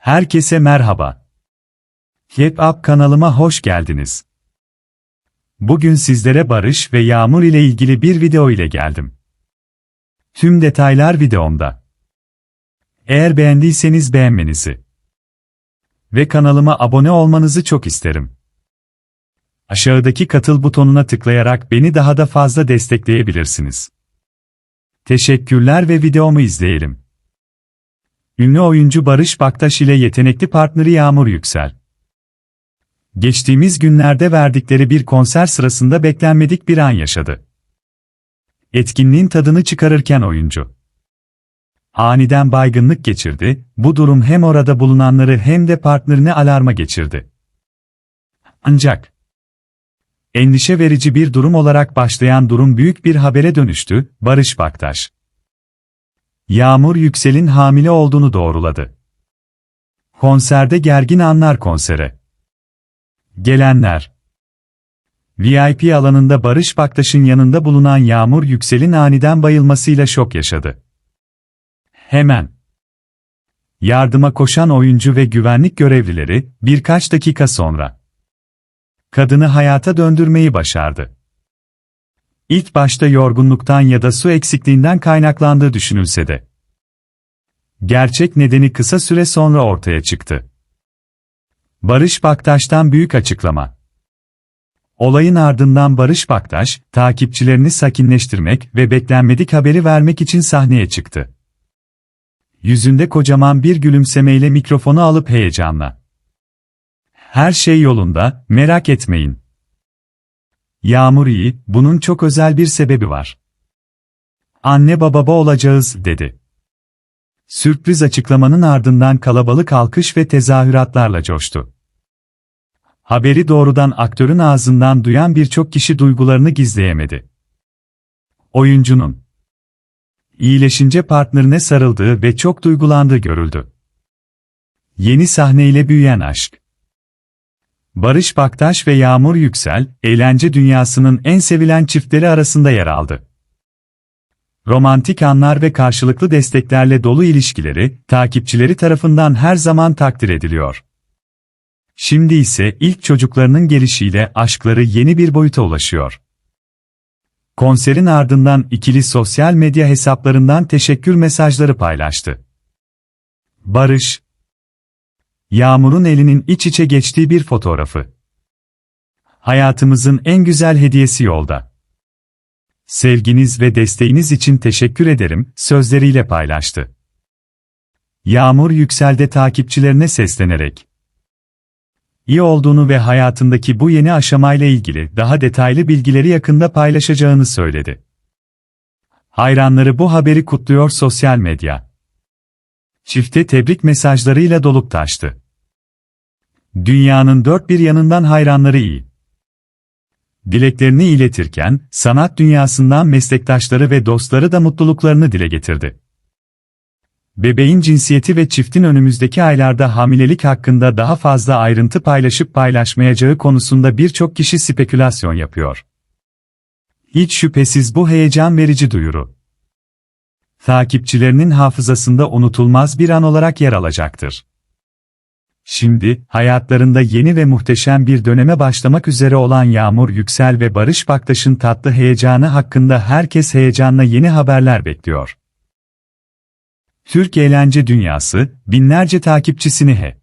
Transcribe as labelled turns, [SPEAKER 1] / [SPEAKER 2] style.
[SPEAKER 1] Herkese merhaba. Yep Up kanalıma hoş geldiniz. Bugün sizlere Barış ve Yağmur ile ilgili bir video ile geldim. Tüm detaylar videomda. Eğer beğendiyseniz beğenmenizi ve kanalıma abone olmanızı çok isterim. Aşağıdaki katıl butonuna tıklayarak beni daha da fazla destekleyebilirsiniz. Teşekkürler ve videomu izleyelim. Ünlü oyuncu Barış Baktaş ile yetenekli partneri Yağmur Yüksel. Geçtiğimiz günlerde verdikleri bir konser sırasında beklenmedik bir an yaşadı. Etkinliğin tadını çıkarırken oyuncu aniden baygınlık geçirdi, bu durum hem orada bulunanları hem de partnerini alarma geçirdi. Ancak endişe verici bir durum olarak başlayan durum büyük bir habere dönüştü, Barış Baktaş. Yağmur Yüksel'in hamile olduğunu doğruladı. Konserde gergin anlar konsere. Gelenler VIP alanında Barış Baktaş'ın yanında bulunan Yağmur Yüksel'in aniden bayılmasıyla şok yaşadı. Hemen yardıma koşan oyuncu ve güvenlik görevlileri birkaç dakika sonra kadını hayata döndürmeyi başardı. İlk başta yorgunluktan ya da su eksikliğinden kaynaklandığı düşünülse de gerçek nedeni kısa süre sonra ortaya çıktı. Barış Baktaş'tan büyük açıklama. Olayın ardından Barış Baktaş, takipçilerini sakinleştirmek ve beklenmedik haberi vermek için sahneye çıktı. Yüzünde kocaman bir gülümsemeyle mikrofonu alıp heyecanla. Her şey yolunda, merak etmeyin. Yağmur iyi, bunun çok özel bir sebebi var. Anne baba olacağız, dedi. Sürpriz açıklamanın ardından kalabalık alkış ve tezahüratlarla coştu. Haberi doğrudan aktörün ağzından duyan birçok kişi duygularını gizleyemedi. Oyuncunun iyileşince partnerine sarıldığı ve çok duygulandığı görüldü. Yeni sahneyle büyüyen aşk. Barış Baktaş ve Yağmur Yüksel, eğlence dünyasının en sevilen çiftleri arasında yer aldı. Romantik anlar ve karşılıklı desteklerle dolu ilişkileri, takipçileri tarafından her zaman takdir ediliyor. Şimdi ise ilk çocuklarının gelişiyle aşkları yeni bir boyuta ulaşıyor. Konserin ardından ikili sosyal medya hesaplarından teşekkür mesajları paylaştı. Barış, Yağmur'un elinin iç içe geçtiği bir fotoğrafı. Hayatımızın en güzel hediyesi yolda. Sevginiz ve desteğiniz için teşekkür ederim, sözleriyle paylaştı. Yağmur Yüksel'de takipçilerine seslenerek iyi olduğunu ve hayatındaki bu yeni aşamayla ilgili daha detaylı bilgileri yakında paylaşacağını söyledi. Hayranları bu haberi kutluyor sosyal medya. Çifte tebrik mesajlarıyla dolup taştı. Dünyanın dört bir yanından hayranları iyi. Dileklerini iletirken, sanat dünyasından meslektaşları ve dostları da mutluluklarını dile getirdi. Bebeğin cinsiyeti ve çiftin önümüzdeki aylarda hamilelik hakkında daha fazla ayrıntı paylaşıp paylaşmayacağı konusunda birçok kişi spekülasyon yapıyor. Hiç şüphesiz bu heyecan verici duyuru. Takipçilerinin hafızasında unutulmaz bir an olarak yer alacaktır. Şimdi, hayatlarında yeni ve muhteşem bir döneme başlamak üzere olan Yağmur Yüksel ve Barış Baktaş'ın tatlı heyecanı hakkında herkes heyecanla yeni haberler bekliyor. Türk eğlence dünyası, binlerce takipçisini he.